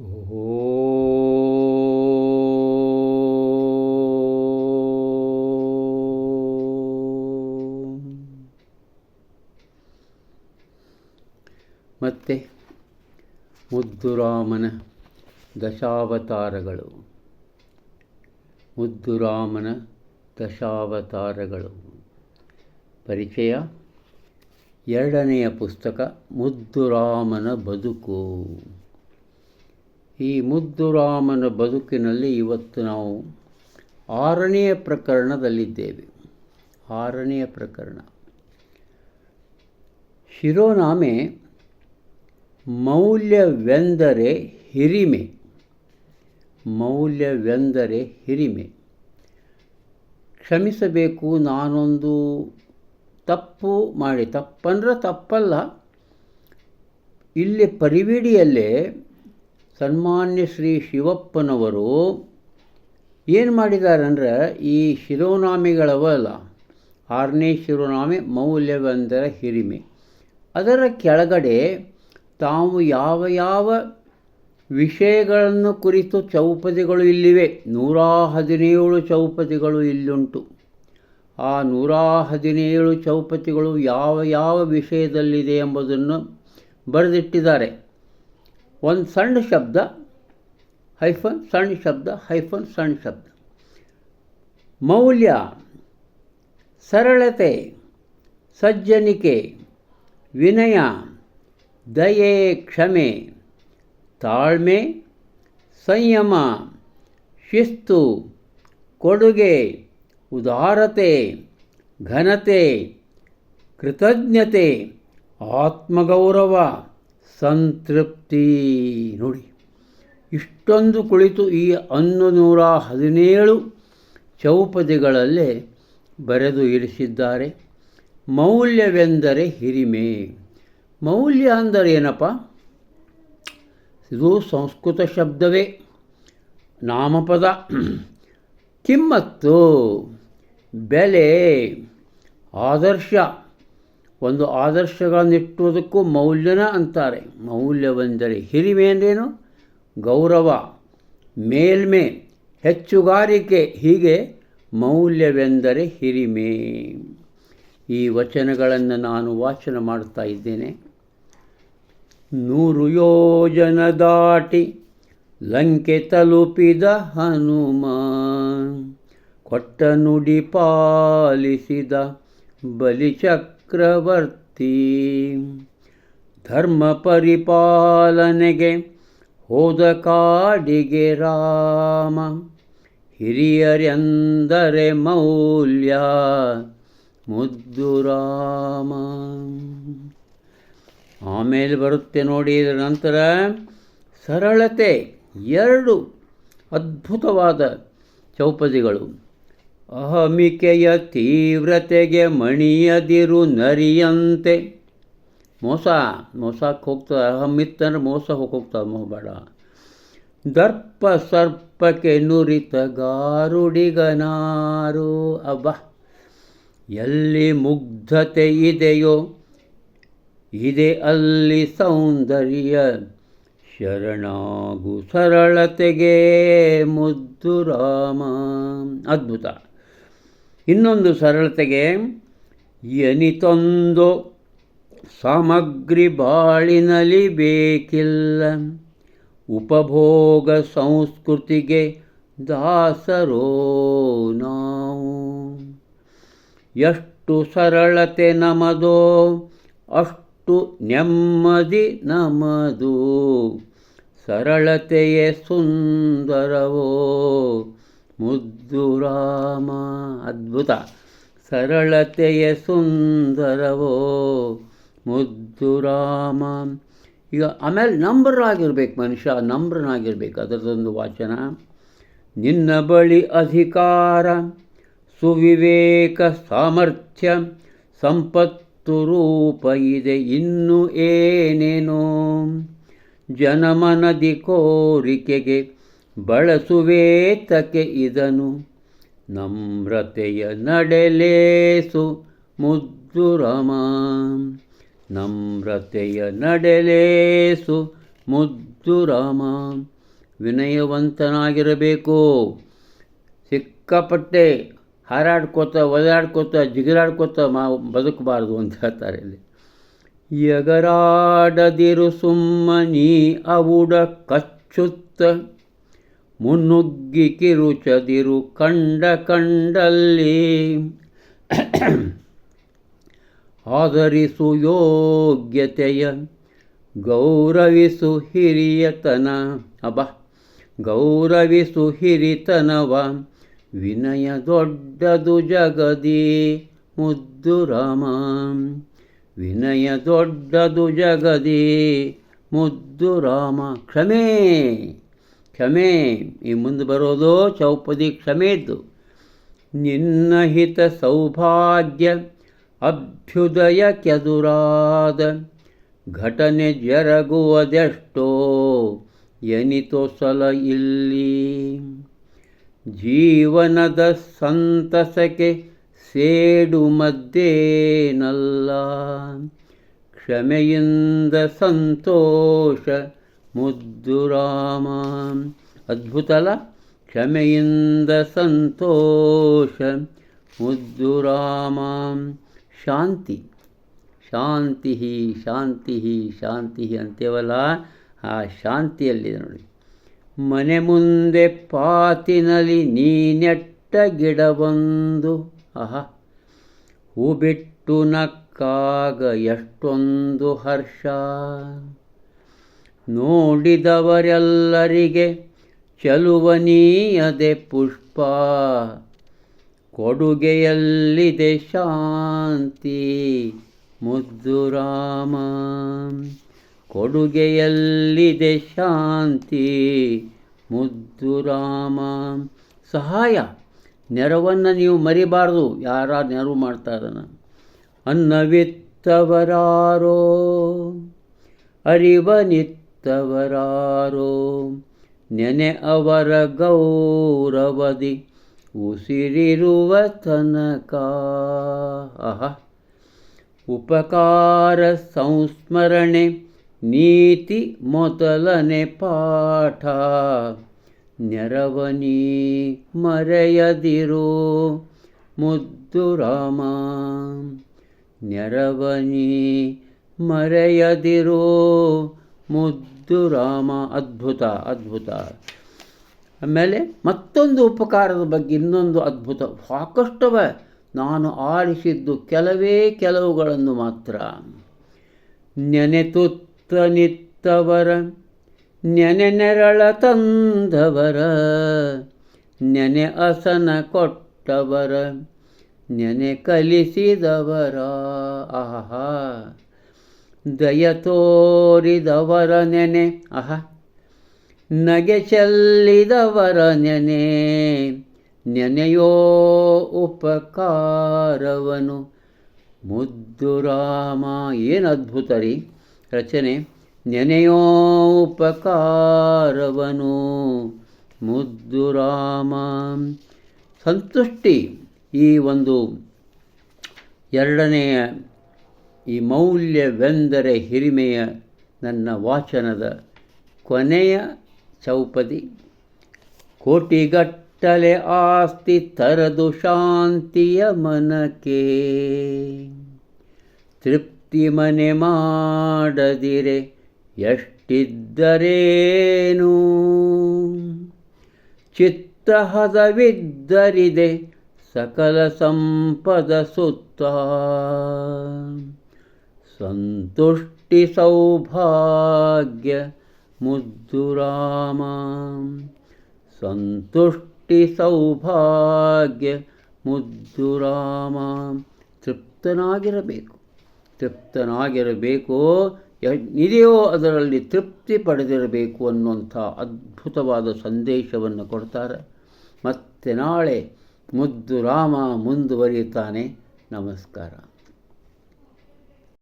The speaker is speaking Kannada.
ಮತ್ತು ಮುದ್ದುರಾಮನ ದಶಾವತಾರಗಳು. ಮುದ್ದುರಾಮನ ದಶಾವತಾರಗಳು. ಪರಿಚಯ ಎರಡನೆಯ ಪುಸ್ತಕ ಮುದ್ದುರಾಮನ ಬದುಕು. ಈ ಮುದ್ದುರಾಮನ ಬದುಕಿನಲ್ಲಿ ಇವತ್ತು ನಾವು ಆರನೆಯ ಪ್ರಕರಣದಲ್ಲಿದ್ದೇವೆ. ಆರನೆಯ ಪ್ರಕರಣ. ಶಿರೋನಾಮೆ ಮೌಲ್ಯವೆಂದರೆ ಹಿರಿಮೆ. ಮೌಲ್ಯವೆಂದರೆ ಹಿರಿಮೆ. ಕ್ಷಮಿಸಬೇಕು, ನಾನೊಂದು ತಪ್ಪು ಮಾಡಿ, ತಪ್ಪಂದ್ರೆ ತಪ್ಪಲ್ಲ. ಇಲ್ಲಿ ಪರಿವಿಡಿಯಲ್ಲೇ ಸನ್ಮಾನ್ಯ ಶ್ರೀ ಶಿವಪ್ಪನವರು ಏನು ಮಾಡಿದ್ದಾರೆ ಅಂದ್ರೆ ಈ ಶಿರೋನಾಮೆಗಳವಲ್ಲ, ಆರನೇ ಶಿರೋನಾಮೆ ಮೌಲ್ಯವೆಂದರೆ ಹಿರಿಮೆ. ಅದರ ಕೆಳಗಡೆ ತಾವು ಯಾವ ಯಾವ ವಿಷಯಗಳನ್ನು ಕುರಿತು ಚೌಪದಿಗಳು ಇಲ್ಲಿವೆ, ನೂರ ಹದಿನೇಳು ಚೌಪದಿಗಳು ಇಲ್ಲುಂಟು. ಆ ನೂರ ಹದಿನೇಳು ಚೌಪತಿಗಳು ಯಾವ ಯಾವ ವಿಷಯದಲ್ಲಿದೆ ಎಂಬುದನ್ನು ಬರೆದಿಟ್ಟಿದ್ದಾರೆ. ಒಂದು ಸಣ್ಣ ಶಬ್ದ, ಹೈಫನ್ ಸಣ್ಣ ಶಬ್ದ, ಹೈಫನ್ ಸಣ್ಣ ಶಬ್ದ. ಮೌಲ್ಯ, ಸರಳತೆ, ಸಜ್ಜನಿಕೆ, ವಿನಯ, ದಯೆ, ಕ್ಷಮೆ, ತಾಳ್ಮೆ, ಸಂಯಮ, ಶಿಸ್ತು, ಕೊಡುಗೆ, ಉದಾರತೆ, ಘನತೆ, ಕೃತಜ್ಞತೆ, ಆತ್ಮಗೌರವ. ಸಂತೃಪ್ತಿ. ನೋಡಿ, ಇಷ್ಟೊಂದು ಕುಳಿತು ಈ ಹನ್ನು ನೂರ ಹದಿನೇಳು ಚೌಪದಿಗಳಲ್ಲೇ ಬರೆದು ಇರಿಸಿದ್ದಾರೆ. ಮೌಲ್ಯವೆಂದರೆ ಹಿರಿಮೆ. ಮೌಲ್ಯ ಅಂದರೆ ಏನಪ್ಪ? ಇದು ಸಂಸ್ಕೃತ ಶಬ್ದವೇ, ನಾಮಪದ. ಕಿಮ್ಮತ್ತು, ಬೆಲೆ, ಆದರ್ಶ. ಒಂದು ಆದರ್ಶಗಳನ್ನಿಟ್ಟುವುದಕ್ಕೂ ಮೌಲ್ಯನ ಅಂತಾರೆ. ಮೌಲ್ಯವೆಂದರೆ ಹಿರಿಮೆ ಅಂದ್ರೇನು? ಗೌರವ, ಮೇಲ್ಮೆ, ಹೆಚ್ಚುಗಾರಿಕೆ, ಹೀಗೆ ಮೌಲ್ಯವೆಂದರೆ ಹಿರಿಮೆ. ಈ ವಚನಗಳನ್ನು ನಾನು ವಾಚನ ಮಾಡ್ತಾ ಇದ್ದೇನೆ. ನೂರು ಯೋಜನ ದಾಟಿ ಲಂಕೆ ತಲುಪಿದ ಹನುಮ ಕೊಟ್ಟ ನುಡಿ ಪಾಲಿಸಿದ ಬಲಿಚಕ್ರವರ್ತಿ ಧರ್ಮ ಪರಿಪಾಲನೆಗೆ ಹೋದ ಕಾಡಿಗೆ ರಾಮ. ಹಿರಿಯರೆಂದರೆ ಮೌಲ್ಯ ಮುದ್ದು ರಾಮ ಆಮೇಲೆ ಬರುತ್ತೆ ನೋಡಿ ನಂತರ ಸರಳತೆ ಎರಡು ಅದ್ಭುತವಾದ ಚೌಪದಿಗಳು. ಅಹಮಿಕೆಯ ತೀವ್ರತೆಗೆ ಮಣಿಯದಿರು ನರಿಯಂತೆ. ಮೋಸ, ಮೋಸಕ್ಕೆ ಹೋಗ್ತದೆ ಅಹಮಿತ್ತಂದ್ರೆ ಮೋಸ ಹೋಗ್ತದೆ ಬೇಡ ದರ್ಪ ಸರ್ಪಕ್ಕೆ ನುರಿತ ಗಾರುಡಿಗನಾರು, ಅಬ್ಬ. ಎಲ್ಲಿ ಮುಗ್ಧತೆ ಇದೆಯೋ, ಇದೆ ಅಲ್ಲಿ ಸೌಂದರ್ಯ. ಶರಣಾಗು ಸರಳತೆಗೆ ಮುದ್ದು ರಾಮ. ಅದ್ಭುತ. ಇನ್ನೊಂದು ಸರಳತೆಗೆ, ಎನಿತೊಂದು ಸಾಮಗ್ರಿ ಬಾಳಿನಲಿ ಬೇಕಿಲ್ಲ. ಉಪಭೋಗ ಸಂಸ್ಕೃತಿಗೆ ದಾಸರೋ ನಾವು. ಎಷ್ಟು ಸರಳತೆ ನಮದೋ, ಅಷ್ಟು ನೆಮ್ಮದಿ ನಮದು. ಸರಳತೆಯೇ ಸುಂದರವೋ ಮುದ್ದು ರಾಮ ಅದ್ಭುತ. ಸರಳತೆಯ ಸುಂದರವೋ ಮುದ್ದು ರಾಮ. ಈಗ ಆಮೇಲೆ ನಂಬ್ರನಾಗಿರ್ಬೇಕು ಮನುಷ್ಯ, ನಂಬ್ರನಾಗಿರ್ಬೇಕು. ಅದರದೊಂದು ವಾಚನ. ನಿನ್ನ ಬಳಿ ಅಧಿಕಾರ, ಸುವಿವೇಕ ಸಾಮರ್ಥ್ಯ, ಸಂಪತ್ತು ರೂಪ ಇದೆ. ಇನ್ನು ಏನೇನೋ? ಜನಮನದಿ ಕೋರಿಕೆಗೆ ಬಳಸುವೇತಕ್ಕೆ ಇದನು ನಮ್ರತೆಯ ನಡೆಲೇಸು ಮುದ್ದು ರಮ. ನಮ್ರತೆಯ ನಡೆಲೇಸು ಮುದ್ದು ರಮ. ವಿನಯವಂತನಾಗಿರಬೇಕು. ಸಿಕ್ಕಾಪಟ್ಟೆ ಹಾರಾಡ್ಕೋತ ಒದಾಡ್ಕೋತ ಜಿಗಿರಾಡ್ಕೋತ ಮಾ ಬದುಕಬಾರ್ದು ಅಂತ ಹೇಳ್ತಾರೆ ಇಲ್ಲಿ. ಎಗರಾಡದಿರು ಸುಮ್ಮನಿ, ಅವುಡ ಕಚ್ಚುತ್ತ ಮುನ್ನುಗ್ಗಿ ಕಿರುಚದಿರು ಕಂಡ ಕಂಡಲ್ಲಿ. ಆಧರಿಸು ಯೋಗ್ಯತೆಯ, ಗೌರವಿಸು ಹಿರಿಯತನ. ಅಬ ಗೌರವಿಸು ಹಿರಿತನವ, ವಿನಯ ದೊಡ್ಡದು ಜಗದಿ ಮುದ್ದು ರಾಮ. ವಿನಯ ದೊಡ್ಡದು ಜಗದಿ ಮುದ್ದು ರಾಮ. ಕ್ಷಮೆ. ಕ್ಷಮೆ. ಈ ಮುಂದೆ ಬರೋದು ಚೌಪದಿ ಕ್ಷಮೆದ್ದು ನಿನ್ನ ಹಿತ ಸೌಭಾಗ್ಯ ಅಭ್ಯುದಯ ಕೆದುರಾದ ಘಟನೆ ಜರಗುವುದೆಷ್ಟೋ ಎನಿತೋ ಸಲ ಇಲ್ಲಿ. ಜೀವನದ ಸಂತಸಕ್ಕೆ ಸೇಡು ಮದ್ದೇನಲ್ಲ. ಕ್ಷಮೆಯಿಂದ ಸಂತೋಷ ಮುದ್ದು ಅದ್ಭುತಲ ಕ್ಷಮೆಯಿಂದ ಸಂತೋಷ. ಮುದ್ದು ರಾಮ ಶಾಂತಿ. ಶಾಂತಿ ಶಾಂತಿ ಶಾಂತಿ ಅಂತೇವಲ್ಲ ಆ ಶಾಂತಿಯಲ್ಲಿದೆ ನೋಡಿ. ಮನೆ ಮುಂದೆ ಪಾತಿನಲ್ಲಿ ನೀನೆಟ್ಟ ಗಿಡವೊಂದು ಆಹಾ, ಹೂ ಬಿಟ್ಟು ನಕ್ಕಾಗ ಎಷ್ಟೊಂದು ಹರ್ಷ. ನೋಡಿದವರೆಲ್ಲರಿಗೆ ಚಲುವನೀಯದೆ ಪುಷ್ಪ. ಕೊಡುಗೆಯಲ್ಲಿದೆ ಶಾಂತಿ. ಮುದ್ದು ರಾಮ. ಕೊಡುಗೆಯಲ್ಲಿದೆ ಶಾಂತಿ. ಮುದ್ದು ರಾಮ. ಸಹಾಯ. ನೆರವನ್ನು ನೀವು ಮರಿಬಾರ್ದು. ಯಾರ ನೆರವು ಮಾಡ್ತಾ ಇದ್ದಾನ. ಅನ್ನವಿತ್ತವರಾರೋ ಅರಿವನಿತ್ತವರಾರೋ ನೆನೆ ಅವರ ಗೌರವದಿ ಉಸಿರಿರುವ ತನಕ ಉಪಕಾರ ಸಂಸ್ಮರಣೆ ನೀತಿ ಮೊದಲನೆ ಪಾಠ ನೆರವನಿ ಮರೆಯದಿರು ಮುದ್ದು ರಾಮ ನೆರವನಿ ಮರೆಯದಿರು ಮುದ್ದು ರಾಮ ಅದ್ಭುತ ಅದ್ಭುತ. ಆಮೇಲೆ ಮತ್ತೊಂದು ಉಪಕಾರದ ಬಗ್ಗೆ ಇನ್ನೊಂದು ಅದ್ಭುತ. ಸಾಕಷ್ಟವ ನಾನು ಆರಿಸಿದ್ದು ಕೆಲವೇ ಕೆಲವುಗಳನ್ನು ಮಾತ್ರ. ನೆನೆತುತ್ತ ನಿತ್ತವರ, ನೆನೆ ನೆರಳ ತಂದವರ, ನೆನೆ ಅಸನ ಕೊಟ್ಟವರ, ನೆನೆ ಕಲಿಸಿದವರ. ಆಹಾ. ದಯ ತೋರಿದವರ ನೆನೆ ಅಹ ನಗೆ ಚೆಲ್ಲಿದವರ ನೆನೆ. ನೆನೆಯೋ ಉಪಕಾರವನು. ಮುದ್ದು ರಾಮ. ಏನು ಅದ್ಭುತ ರೀ. ರಚನೆ. ನೆನೆಯೋ ಉಪಕಾರವನು. ಮುದ್ದು ರಾಮ. ಸಂತುಷ್ಟಿ. ಈ ಒಂದು ಎರಡನೆಯ ಈ ಮೌಲ್ಯವೆಂದರೆ ಹಿರಿಮೆಯ ನನ್ನ ವಾಚನದ ಕೊನೆಯ ಚೌಪದಿ. ಕೋಟಿಗಟ್ಟಲೆ ಆಸ್ತಿ ತರದು ಶಾಂತಿಯ ಮನಕ್ಕೆ. ತೃಪ್ತಿ ಮನೆ ಮಾಡದಿರೆ ಎಷ್ಟಿದ್ದರೇನು? ಚಿತ್ತಹದವಿದ್ದರಿದೆ ಸಕಲ ಸಂಪದ ಸುತ್ತ. ಸಂತುಷ್ಟಿ ಸೌಭಾಗ್ಯ ಮುದ್ದುರಾಮ ಸಂತುಷ್ಟಿ ಸೌಭಾಗ್ಯ ಮುದ್ದುರಾಮ ತೃಪ್ತನಾಗಿರಬೇಕು. ತೃಪ್ತನಾಗಿರಬೇಕು ಇದೆಯೋ ಅದರಲ್ಲಿ ತೃಪ್ತಿ ಪಡೆದಿರಬೇಕು ಅನ್ನುವಂಥ ಅದ್ಭುತವಾದ ಸಂದೇಶವನ್ನು ಕೊಡ್ತಾರೆ. ಮತ್ತೆ ನಾಳೆ ಮುದ್ದು ರಾಮ ಮುಂದುವರಿಯುತ್ತಾನೆ. ನಮಸ್ಕಾರ.